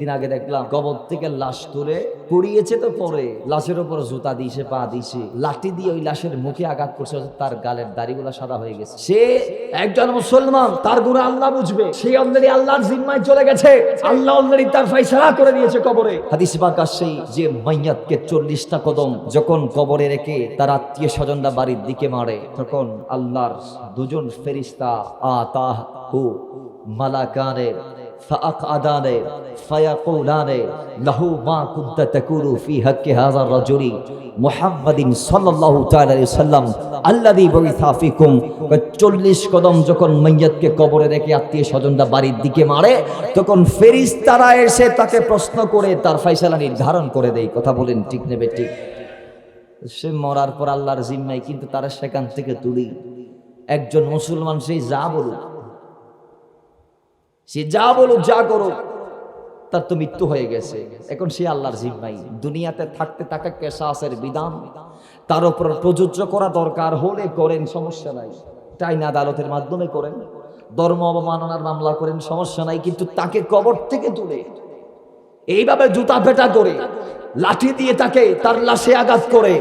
কয়েকদিন আগে দেখলাম কবর থেকে লাশ তুলে পুড়িয়েছে তো পরে লাশের উপর জুতা দিয়েছে পা দিয়েছে লাঠি দিয়ে ওই লাশের মুখে আঘাত করছে তার গালের দাড়িগুলো সাদা হয়ে গেছে। সে একজন মুসলমান, তার গুণে আল্লাহ বুঝবে। সে অলরেডি আল্লাহর জিম্মায় চলে গেছে। আল্লাহ অলরেডি তার ফাইসালা করে দিয়েছে কবরে। হাদিস পাক আসছে যে মাইয়াতকে চল্লিশটা কদম যখন কবরে রেখে তার আত্মীয় স্বজনরা বাড়ির দিকে মারে, তখন আল্লাহর দুজন ফেরিস্তা, আতাহ হু মালাকানে فأقعدان فيقولان له ما كنت تقول في حق هذا الرجل محمد صلى الله تعالى عليه وسلم الذي بعث فيكم চল্লিশ কদম যখন মাইয়াতকে কবরে রেখে আত্মীয় স্বজনরা বাড়ির দিকে মারে তখন ফেরিস্তারা এসে তাকে প্রশ্ন করে তার ফয়সালা নির্ধারণ করে দেয় কথা বলেন ঠিক নেবে ঠিক সে মরার পর আল্লাহর জিম্মাই কিন্তু তারা সেখান থেকে তুলি একজন মুসলমান সেই যা বলুক সে যা বলুক, যা করুক, তার তো মৃত্যু হয়ে গেছে। এখন সে আল্লাহর জিম্মাই দুনিয়াতে থাকতে থাকা কেসাসের বিধান। তার উপর প্রযোজ্য করা দরকার হলে করেন, সমস্যা নাই। টাইন আদালতের মাধ্যমে করেন। ধর্ম অবমাননার মামলা করেন, সমস্যা নাই। কিন্তু তাকে কবর থেকে তুলে এইভাবে জুতা পেটা করে, লাঠি দিয়ে তাকে তার লাশে আঘাত করে,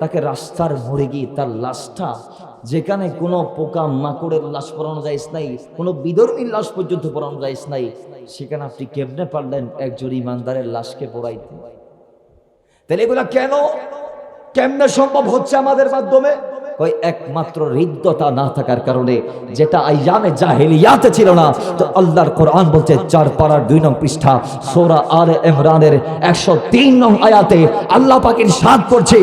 তাকে রাস্তার মরে গিয়ে তার লাশটা যেখানে কোনো পোকা মাকড়ের লাশ পরানো যায় নাই, কোনো বিধর্মীর লাশ পর্যন্ত পরানো যায় নাই, সেখানে আপনি কেমনে পারলেন একজন ইমানদারের লাশকে পড়াইতে তাহলে এগুলা কেন? কেমনে সম্ভব হচ্ছে আমাদের মাধ্যমে? ওই একমাত্র হৃদ্যতা না থাকার কারণে যেটা আইয়ামে জাহেলিয়াতে ছিল না, তো আল্লাহর কোরআন বলছে চার পাড়ার দুই নং পৃষ্ঠা, সোরা আলে ইমরানের একশো তিন নং আয়াতে আল্লাহ পাকের সাদ করছে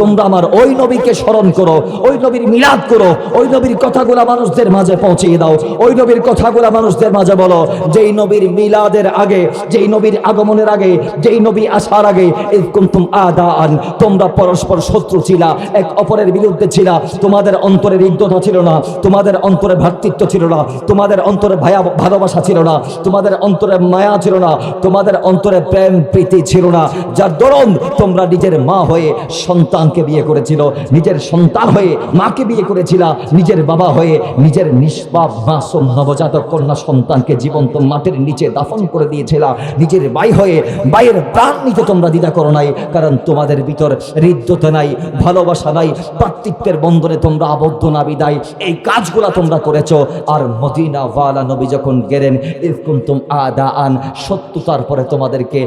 তোমরা আমার ওই নবীকে স্মরণ করো, ওই নবীর মিলাদ করো, ওই নবীর কথাগুলো মানুষদের মাঝে পৌঁছিয়ে দাও, ওই নবীর কথাগুলো মানুষদের মাঝে বলো, যেই নবীর মিলাদের আগে, যেই নবীর আগমনের আগে, যেই নবী আসার আগে কুনতুম আদাআন তোমরা পরস্পর শত্রু ছিলা, এক অপরের বিরুদ্ধে ছিলা। তোমাদের অন্তরে হৃদ্যতা ছিল না, তোমাদের অন্তরে ভ্রাতৃত্ব ছিল না, তোমাদের অন্তরে ভায়া, ভালোবাসা ছিল না, তোমাদের অন্তরে মায়া ছিল না, তোমাদের অন্তরে প্রেম প্রীতি ছিল না। যার দরুন তোমরা নিজের মা হয়ে সন্তানকে বিয়ে করেছিল, নিজের সন্তান হয়ে মাকে বিয়ে করেছিলা, নিজের বাবা হয়ে নিজের নিষ্পাপ, মাসুম, নবজাতক কন্যা সন্তানকে জীবন্ত মাটির নিচে দাফন করে দিয়েছিলা। নিজের ভাই হয়ে ভাইয়ের প্রাণ নিতে তোমরা দ্বিধা করো নাই, কারণ তোমাদের ভিতর হৃদ্যতা নাই ভালোবাসা নাই পার্থিত্যের বন্ধনে তোমরা আবদ্ধ না, বিদায়। এই কাজগুলা তোমরা করেছ। আর মদিনা ওয়ালা নবী যখন গেলেন ইফকুন্তুম আদা আন সত্যতার পরে তোমাদেরকে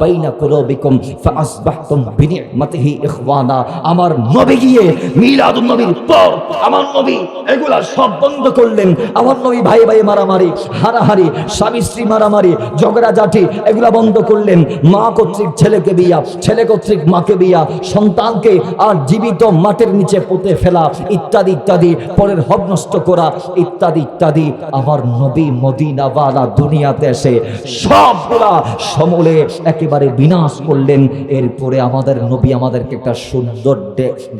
বাইনা ইখওয়ানা আমার নবী গিয়ে, মিলাদুন নবীর পর আমার নবী এগুলা সব বন্ধ করলেন। আমার নবী ভাই ভাই মারামারি, হারাহারি, স্বামী স্ত্রী মারামারি ঝগড়া জাঠি এগুলা বন্ধ করলেন। মা কর্তৃক ছেলেকে বিয়া, ছেলে কর্তৃক মাকে বিয়া সন্তানকে আর জীবিত মাটির নিচে পুঁতে ফেলা, ইত্যাদি ইত্যাদি, পরের হক নষ্ট করা, ইত্যাদি ইত্যাদি। আমার নবী মদিনাওয়ালা দুনিয়াতে এসে সবগুলা সমূলে একেবারে বিনাশ করলেন। এরপরে আমাদের নবী আমাদেরকে একটা সুন্দর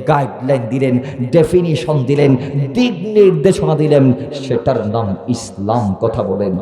গাইডলাইন দিলেন ডেফিনিশন দিলেন, দিক নির্দেশনা দিলেন। সেটার নাম ইসলাম কথা বলেন।